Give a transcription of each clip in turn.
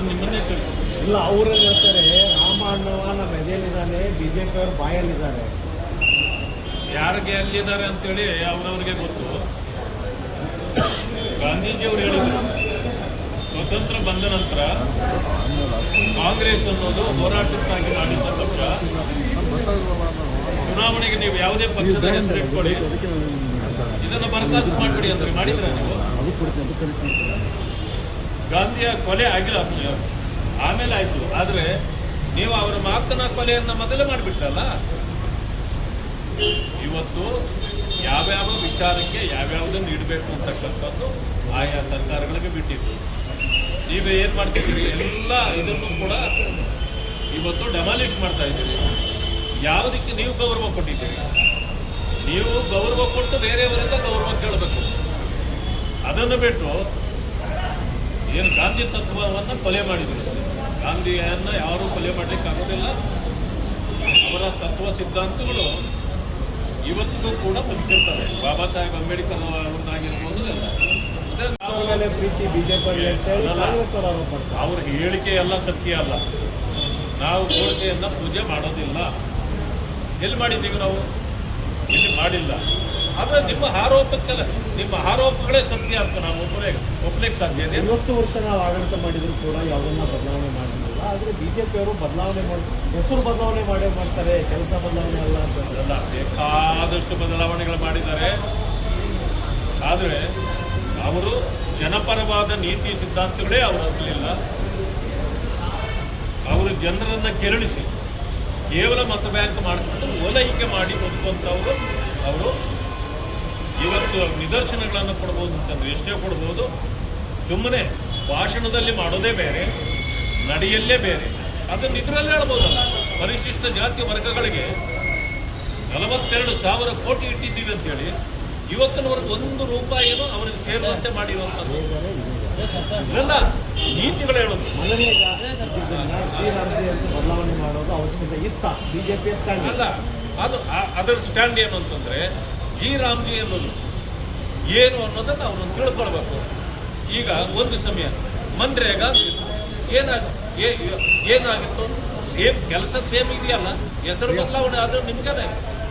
ನಾನು ನಿಮ್ಮನ್ನೇ ಇಲ್ಲ, ಅವರು ಹೇಳ್ತಾರೆ, ರಾಮ ಅಣ್ಣವ ನಮ್ಮ ಎದೆಯಲ್ಲಿದ್ದಾನೆ ಬಿಜೆಪಿ ಅವರು ಬಾಯಲ್ಲಿದ್ದಾರೆ ಯಾರಿಗೆ ಅಲ್ಲಿದ್ದಾರೆ ಅಂತೇಳಿ ಅವ್ರವ್ರಿಗೆ ಗೊತ್ತು. ಗಾಂಧೀಜಿ ಅವರು ಹೇಳಿದ್ರು. ಸ್ವತಂತ್ರ ಬಂದ ನಂತರ ಕಾಂಗ್ರೆಸ್ ಅನ್ನೋದು ಹೋರಾಟಕ್ಕಾಗಿ ಮಾಡಿದ್ದ ಪಕ್ಷ. ಚುನಾವಣೆಗೆ ನೀವು ಯಾವುದೇ ಪಕ್ಷದ ಹೆಸರು ಇಟ್ಕೊಳ್ಳಿ ಇದನ್ನು ಬರಖಾಸ್ತು ಮಾಡಿಬಿಡಿ ಅಂದ್ರೆ ಮಾಡಿದ್ರ ನೀವು? ಗಾಂಧಿಯ ಕೊಲೆ ಆಗಿಲ್ಲ. ಆಮೇಲೆ ಆಯ್ತು. ಆದರೆ ನೀವು ಅವರ ಮಾತನ ಕೊಲೆಯನ್ನ ಮೊದಲೇ ಮಾಡಿಬಿಟ್ರಲ್ಲ? ಇವತ್ತು ಯಾವ್ಯಾವ ವಿಚಾರಕ್ಕೆ ಯಾವ್ಯಾವುದನ್ನು ಇಡಬೇಕು ಅಂತಕ್ಕಂಥದ್ದು ಆಯಾ ಸರ್ಕಾರಗಳಿಗೆ ಬಿಟ್ಟಿತ್ತು ನೀವು ಏನು ಮಾಡ್ತಿದ್ದೀರಿ? ಎಲ್ಲ ಇದನ್ನು ಕೂಡ ಇವತ್ತು ಡೆಮಾಲಿಷ್ ಮಾಡ್ತಾ ಇದ್ದೀರಿ. ಯಾವುದಕ್ಕೆ ನೀವು ಗೌರವ ಕೊಟ್ಟಿದ್ದೀರಿ? ನೀವು ಗೌರವ ಕೊಟ್ಟು ಬೇರೆಯವರಿಂದ ಗೌರವ ಕೇಳಬೇಕು. ಅದನ್ನು ಬಿಟ್ಟು ಏನು ಗಾಂಧಿ ತತ್ವವನ್ನು ಕೊಲೆ ಮಾಡಿದರು. ಗಾಂಧಿಯನ್ನು ಯಾರೂ ಕೊಲೆ ಮಾಡಲಿಕ್ಕೆ ಆಗೋದಿಲ್ಲ. ಅವರ ತತ್ವ ಸಿದ್ಧಾಂತಗಳು ಇವತ್ತು ಕೂಡ ಬದುಕಿರ್ತವೆ ಬಾಬಾ ಸಾಹೇಬ್ ಅಂಬೇಡ್ಕರ್ ಅವ್ರದ್ದಾಗಿರ್ಬೋದು ಎಲ್ಲ ಅವ್ರ ಪ್ರೀತಿ ಬಿಜೆಪಿ ಹೇಳಿಕೆ ಎಲ್ಲ ಸತ್ಯ ಅಲ್ಲ. ನಾವು ಗೋಡೆಯನ್ನ ಪೂಜೆ ಮಾಡೋದಿಲ್ಲ. ಎಲ್ಲಿ ಮಾಡಿದ್ದೀವಿ ನಾವು? ಎಲ್ಲಿ ಮಾಡಿಲ್ಲ. ಆದರೆ ನಿಮ್ಮ ಆರೋಪಕ್ಕೆಲ್ಲ ನಿಮ್ಮ ಆರೋಪಗಳೇ ಸತ್ಯ ಅಂತ ನಾವು ಒಬ್ಬರೇ ಒಪ್ಪಲಿಕ್ಕೆ ಸಾಧ್ಯ ಇದೆ. ಐವತ್ತು ವರ್ಷ ನಾವು ಆಡಳಿತ ಮಾಡಿದ್ರು ಕೂಡ ಯಾವುದನ್ನ ಬದಲಾವಣೆ ಮಾಡಿರಲಿಲ್ಲ ಆದರೆ ಬಿ ಜೆ ಪಿಯವರು ಬದಲಾವಣೆ ಮಾಡಿ ಹೆಸರು ಬದಲಾವಣೆ ಮಾಡೇ ಮಾಡ್ತಾರೆ ಕೆಲಸ ಬದಲಾವಣೆ ಅಲ್ಲ ಅಂತ. ಅಲ್ಲ ಬೇಕಾದಷ್ಟು ಬದಲಾವಣೆಗಳು ಮಾಡಿದ್ದಾರೆ. ಆದರೆ ಅವರು ಜನಪರವಾದ ನೀತಿ ಸಿದ್ಧಾಂತಗಳೇ ಅವರು ಅವರು ಜನರನ್ನು ಕೆರಳಿಸಿ. ಕೇವಲ ಮತ ಬ್ಯಾಂಕ್ ಮಾಡಿಕೊಂಡು ಓಲೈಕೆ ಮಾಡಿ ಬದುಕುವಂಥವ್ರು ಅವರು. ಇವತ್ತು ನಿದರ್ಶನಗಳನ್ನು ಕೊಡ್ಬೋದು ಅಂತಂದ್ರೆ ಎಷ್ಟೇ ಕೊಡ್ಬೋದು. ಸುಮ್ಮನೆ ಭಾಷಣದಲ್ಲಿ ಮಾಡೋದೇ ಬೇರೆ, ನಡೆಯಲ್ಲೇ ಬೇರೆ. ಅದನ್ನು ಇದರಲ್ಲೇ ಹೇಳ್ಬೋದಲ್ಲ. ಪರಿಶಿಷ್ಟ ಜಾತಿ ವರ್ಗಗಳಿಗೆ ನಲವತ್ತೆರಡು ಸಾವಿರ ಕೋಟಿ ಇಟ್ಟಿದ್ದೀವಿ ಅಂತೇಳಿ ಇವತ್ತಿನವರೆಗೆ ಒಂದು ರೂಪಾಯಿನೂ ಅವರಿಗೆ ಸೇರುವಂತೆ ಮಾಡಿರುವಂಥದ್ದು. ಇವೆಲ್ಲ ನೀತಿಗಳು ಹೇಳೋದು. ಬದಲಾವಣೆ ಮಾಡೋದು ಅವಶ್ಯಕತೆ ಇತ್ತ ಬಿಜೆಪಿ ಸ್ಟ್ಯಾಂಡ್ ಅಲ್ಲ ಅದು ಅದರ ಸ್ಟ್ಯಾಂಡ್ ಏನು ಅಂತಂದ್ರೆ ಜಿ ರಾಮ್ಜಿ ಅನ್ನೋದು. ಏನು ಅನ್ನೋದನ್ನು ಅವನು ತಿಳ್ಕೊಳ್ಬೇಕು. ಈಗ ಒಂದು ಸಮಯ ಮನ್ರೇಗ ಏನಾಗ ಏನಾಗಿತ್ತು? ಸೇಮ್ ಕೆಲಸ ಸೇಮ್ ಇದೆಯಲ್ಲ ಹೆಸರು ಬದಲಾವಣೆ ಆದ್ರೆ ನಿಮ್ಗೇನೆ.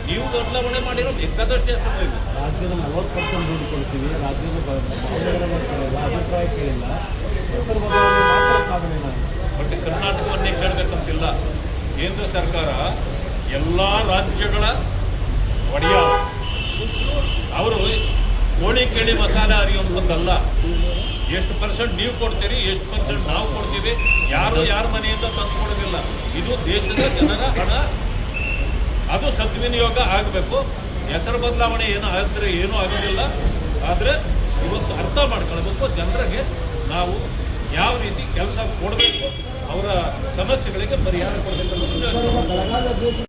ನೀವು ಬದಲಾವಣೆ ಮಾಡಿರೋದು ಬೇಕಾದಷ್ಟು ಹೆಸರು ರಾಜ್ಯದ ನಲವತ್ತು ಪರ್ಸೆಂಟ್ ದುಡ್ಡು ಕೊಡ್ತೀವಿ ರಾಜ್ಯದ ಹೆಸರು ಬದಲಾವಣೆ ಮಾತ್ರ ಸಾಧನೆ ಬಟ್ ಕರ್ನಾಟಕವನ್ನೇ ಕೇಳಬೇಕಂತಿಲ್ಲ. ಕೇಂದ್ರ ಸರ್ಕಾರ ಎಲ್ಲ ರಾಜ್ಯಗಳ ಒಡೆಯ. ಅವರು ಕೋಳಿ ಕೇಳಿ ಮಸಾಲೆ ಅರಿಯುವಂಥದ್ದಲ್ಲ ಎಷ್ಟು ಪರ್ಸೆಂಟ್ ನೀವು ಕೊಡ್ತೀರಿ, ಎಷ್ಟು ಪರ್ಸೆಂಟ್ ನಾವು ಕೊಡ್ತೀವಿ, ಯಾರು ಯಾರ ಮನೆಯಿಂದ ತಂದು ಕೊಡೋದಿಲ್ಲ. ಇದು ದೇಶದ ಜನರ ಹಣ. ಅದು ಸದ್ವಿನಿಯೋಗ ಆಗಬೇಕು. ಹೆಸರು ಬದಲಾವಣೆ ಏನು ಆದರೆ ಏನೂ ಆಗೋದಿಲ್ಲ. ಆದರೆ ಇವತ್ತು ಅರ್ಥ ಮಾಡ್ಕೊಳ್ಬೇಕು ಜನರಿಗೆ ನಾವು ಯಾವ ರೀತಿ ಕೆಲಸ ಕೊಡಬೇಕು ಅವರ ಸಮಸ್ಯೆಗಳಿಗೆ ಪರಿಹಾರ ಕೊಡಬೇಕು